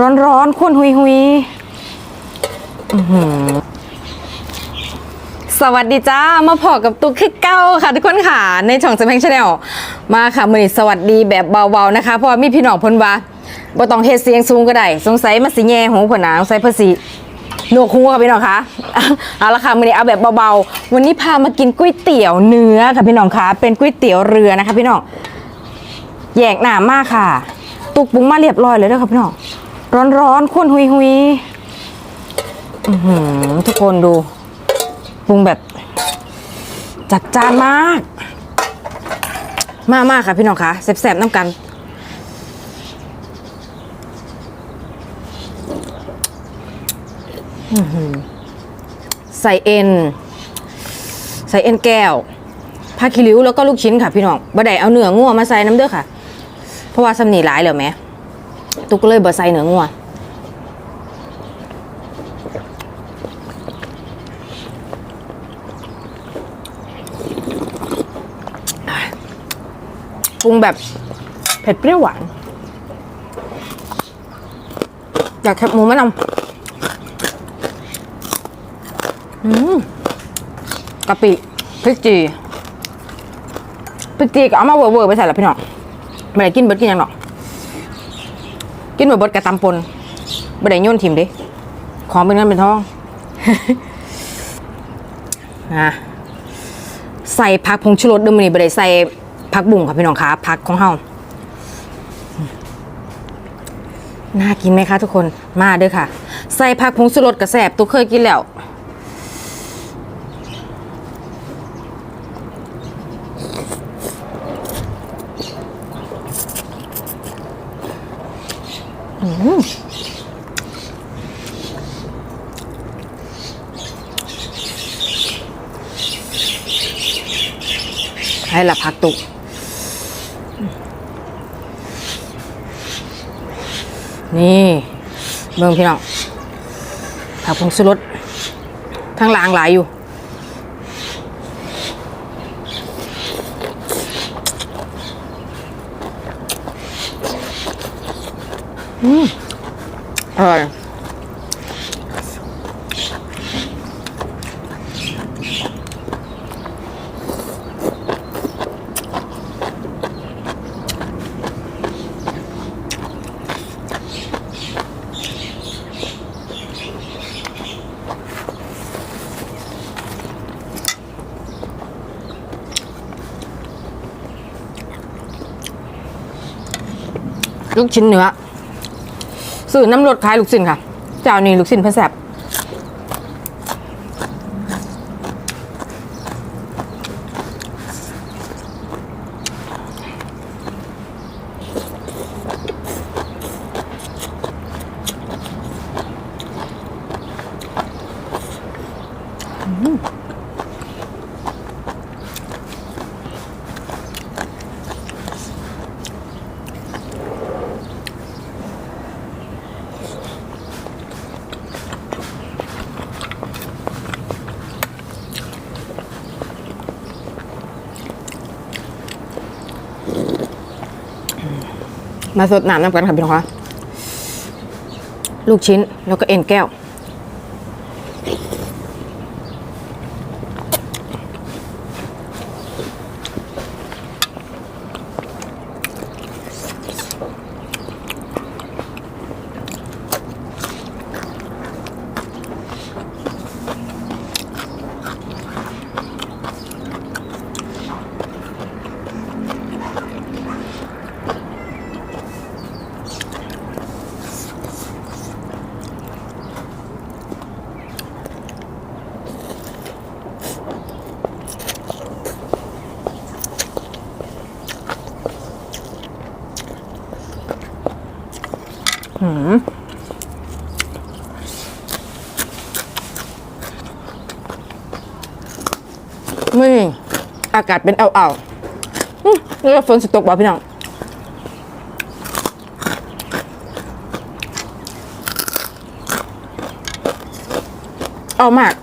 ร้อนร้อนๆข้นหุยหุยอือหือสวัสดีจ้า มาพอกับตุ๊กคือเก้าค่ะ ทุกคนค่ะ ในช่องสแพงชาแนลมาค่ะมือนี้สวัสดีแบบเบาๆนะคะ เพราะมีพี่น้องพนว่าบ่ต้องเฮ็ดเสียงสูงก็ได้ สงสัยมันสิแย่หูเพิ่นนะสงสัยเพิ่นสิหนวกหูค่ะพี่น้องคะเอาละค่ะมือนี้เอาแบบเบาๆ วันนี้พามากินก๋วยเตี๋ยวเนื้อค่ะพี่น้องคะเป็นก๋วยเตี๋ยวเรือนะคะ พี่น้องแยกหนามากค่ะ ตุกปรุงมาเรียบร้อยเลยเด้อครับพี่น้อง ร้อนร้อนๆข้นหุยหุยอือหือทุกคนดูปรุงแบบ จัดจานมาก มากมากค่ะพี่น้องคะแซ่บๆน้ำกัน ใส่เอ็น ใส่เอ็นแก้วผ้าคีริ้วแล้วก็ลูกชิ้นค่ะพี่น้องบ่ได้เอาเนื้องัวมาใส่น้ำเด้อค่ะ เพราะว่าสำนีหลายแล้วแหม ตุกเลยบ่ใส่เนื้องัวปรุงแบบเผ็ดเปรี้ยวหวาน อยากแคบหมูมะนาวอืมกะปิพริกจีพริกจีก็เอามาเวอร์ๆไปใส่ละพี่น้องไม่ได้กินเบิดกินยังหรอก กินเบิดเบิดกระตำปนไม่ได้โย่นทิมเดิของเป็นเงินเป็นทองอะใส่ผักผงชูรสเดิมนี่บ่ได้ใส่ผักบุ้งค่ะพี่น้องคะผักของเฮาน่ากินไหมคะทุกคนมาเด้อค่ะ ใส่ผักผงชูรสกระแสบตัวเคยกินแล้ว ให้ละพักตุกนี่เบิ่งพี่น้องผักผงสุรสทั้งหลางหลาย อยู่อืมอร่อยลูกชิ้นเนื้อ สื่อน้ำรสคล้ายลูกชิ้นค่ะ เจ้านี้ลูกชิ้นเพิ่นแซ่บม มาสดน้ำน้ำกันค่ะพี่น้องคะลูกชิ้นแล้วก็เอ็นแก้ว นี่อากาศเป็นเอาเอาๆอื้อแล้วฝนสิตกบ่พี่น้องเอามาก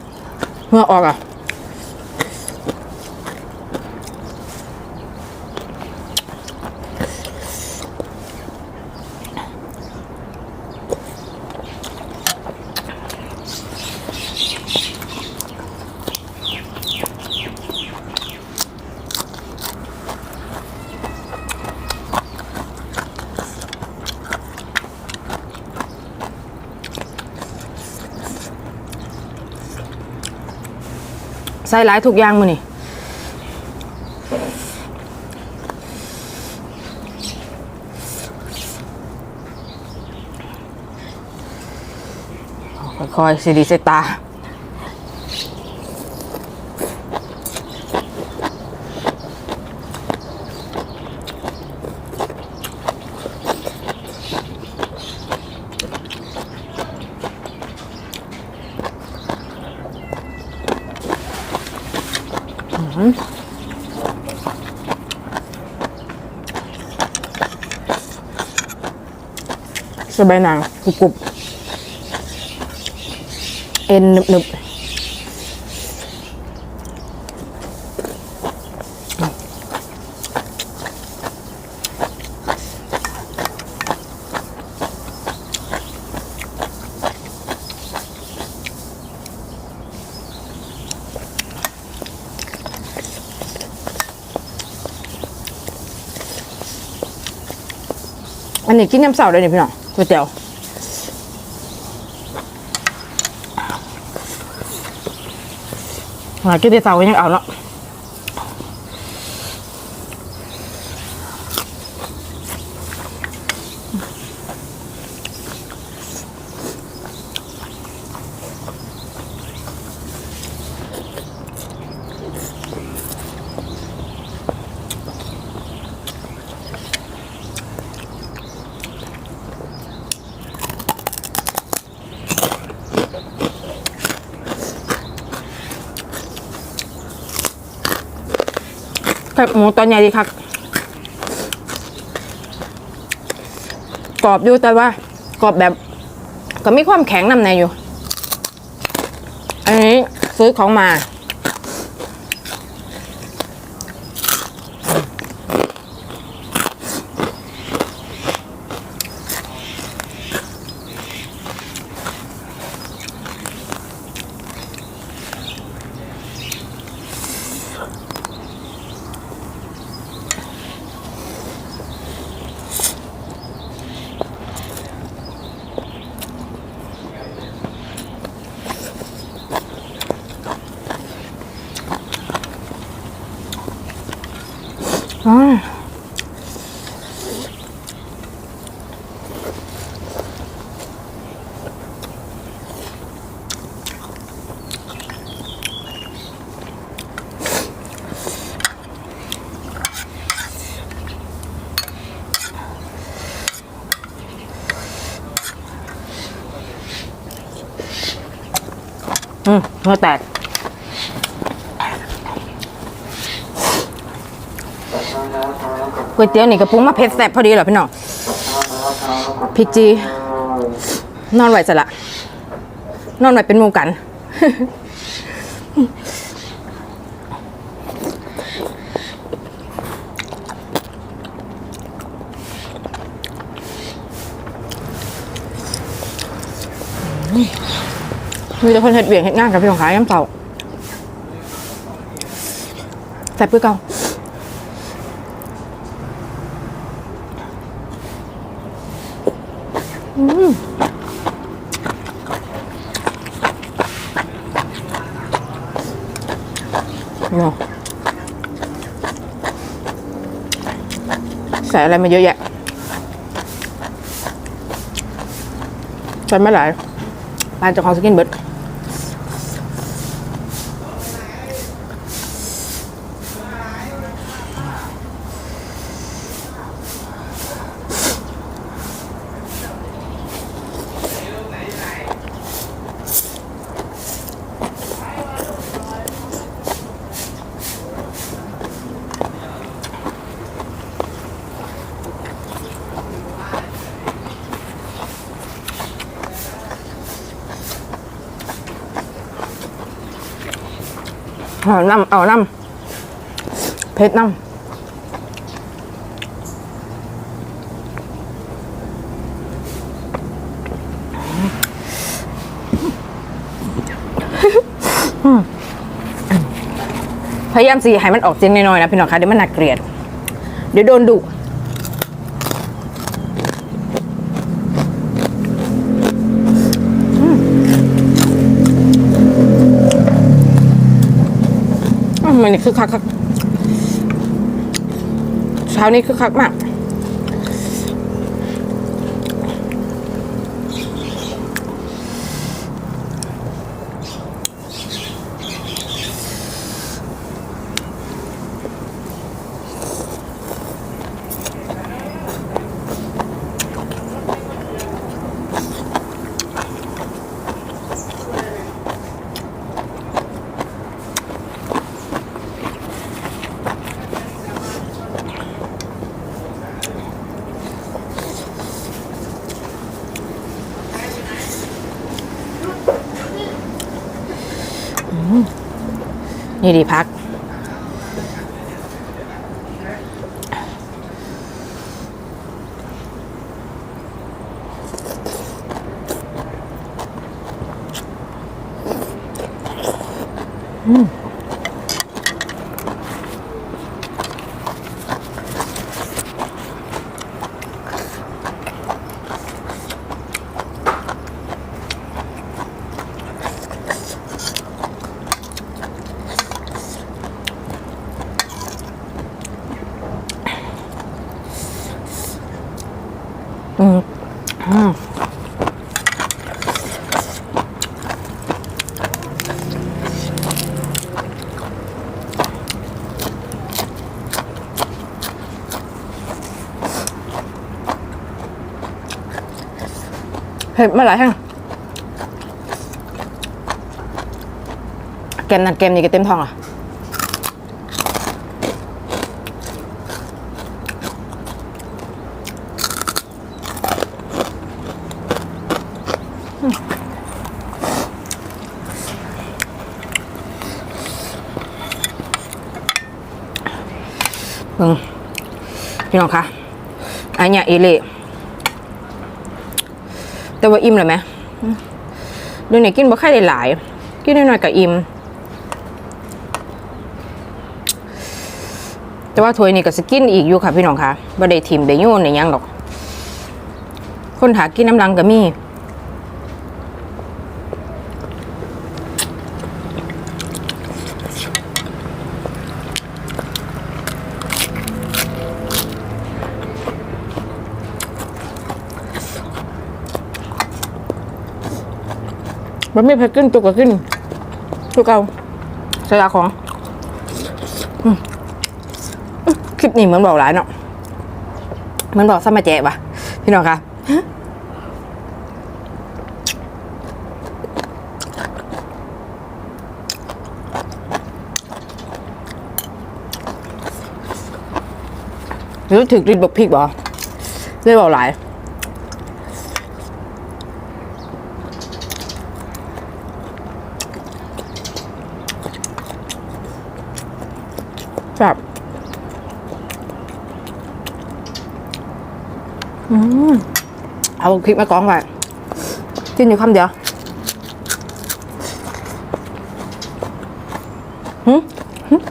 เหงื่อออกอะ ใส่ร้ายทุกอย่างมือนี่ค่อยๆสิดีเซตา สบายหนังกรุบกรุบเอ็นหนึบหนึบอันนี้กินน้ำเสาเลยนี่ยพี่น้อง ก๋วยเตี๋ยวหากินแต่เสาก็ยังเอาเนาะ แคบหมูตอนใหญ่ดีค่ะกรอบอยู่แต่ว่ากรอบแบบ ก็มีความแข็งนำในอยู่ อันนี้ซื้อของมา อืมเนื้อแตกก๋วยเตี๋ยวนี่กระปุ้งมาเผ็ดแซ่บพอดีเหรอพี่น้องพริกจี นอนไหวจะละ นอนไหวเป็นหมูกัน มีแต่คนเห็ดเบี่ยงเห็ดงานกับพี่ของขายน้ำเปล่าแซ่บเพื่อเก่าเนาะใส่อะไรมาเยอะแยะใส่ไม่หลายร้านเจะของสกินเบิร์ด เอาน้ำเอาน้ำเพชรน้ำพยายามสีให้มันออกเจนน้อยๆนะพี่น้องคะเดี๋ยวมันน่าเกลียด เดี๋ยวโดนดุันนี่คือคักคักเช้านี้คือคักมาก นี่ดีพัก เผ็ดมาหลายแห้งเกมนั้นเกมนี้ก็เต็มท้องอะเบิ่งพี่น้องคะอันเนี้ยเอเล่ แต่ว่าอิ่มเลยไหมดูเดี๋ยวนี้กินบ่ค่อยได้หลาย กินน้อยๆกับอิ่มแต่ว่าถ้วยนี่ก็สกินอีกอยู่ค่ะพี่น้องคะบ่ได้ทิมได้ยนได้หยังหรอก คนถากินน้ำลังก็มี มันไม่เผ็ดขึ้นตุกก็ขึ้นตุกเอาใส่ยาของอืมคลิปนี้เหมือนบอกหลายเนาะเหมือนบอกซ้ำมาแจกปะพี่น้องคะรือถึกริดบกพริกบ่เลยบอกหลาย แบบอืม เอาพริกมากองไว้กินอยู่คำเดียวหืมหืม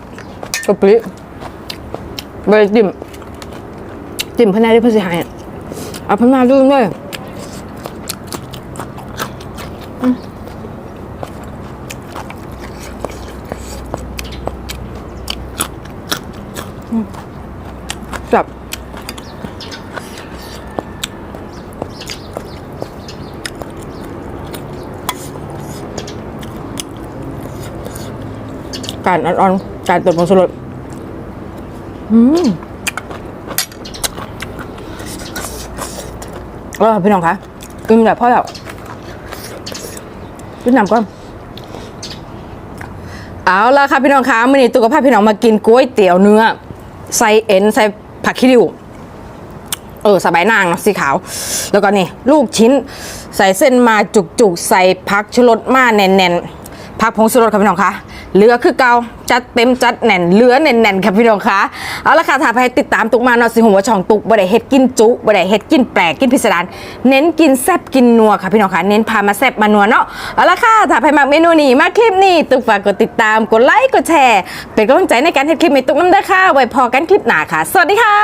กะปิไปจิ้มจิ้มพะแนงที่เพื่อสิหายเอาพะนาดูด้วย การอ่อนๆการติมผงชูรสอืมเออพี่น้องคะกินแบบพ่อแบบกินน้ำก่อนเอาละค่ะพี่น้องคะมื่อนี้ตุ๊กกับพาพี่น้องมากินก๋วยเตี๋ยวเนื้อใส่เอ็นใส่ผักขี้ริ้วเออสบายนางนะสีขาว แล้วก็นี่ลูกชิ้น ใส่เส้นมาจุกๆ ใส่ผักชูรสมาแน่นๆผักผงชูรสครับพี่น้องคะ เหลือคือเกาจัดเต็มจัดแน่นเหลือแน่นๆครับพี่น้องคะเอาละค่ะถ้าใครติดตามตุกมาเนาะสิหัวช่องตุกบ่ได้เฮ็ดกินจุบ่ได้เฮ็ดกินแปลกกินพิสดารเน้นกินแซ่บกินนัวค่ะพี่น้องคะเน้นพามาแซ่บมานัวเนาะเอาละค่ะถ้าใครมักเมนูนี้มาคลิปนี้ตุกฝากกดติดตามกดไลค์กดแชร์ เป็นกำลังใจในการเฮ็ดคลิปให้ตุกน้ำเด้อค่ะไว้พอกันคลิปหน้าค่ะ สวัสดีค่ะ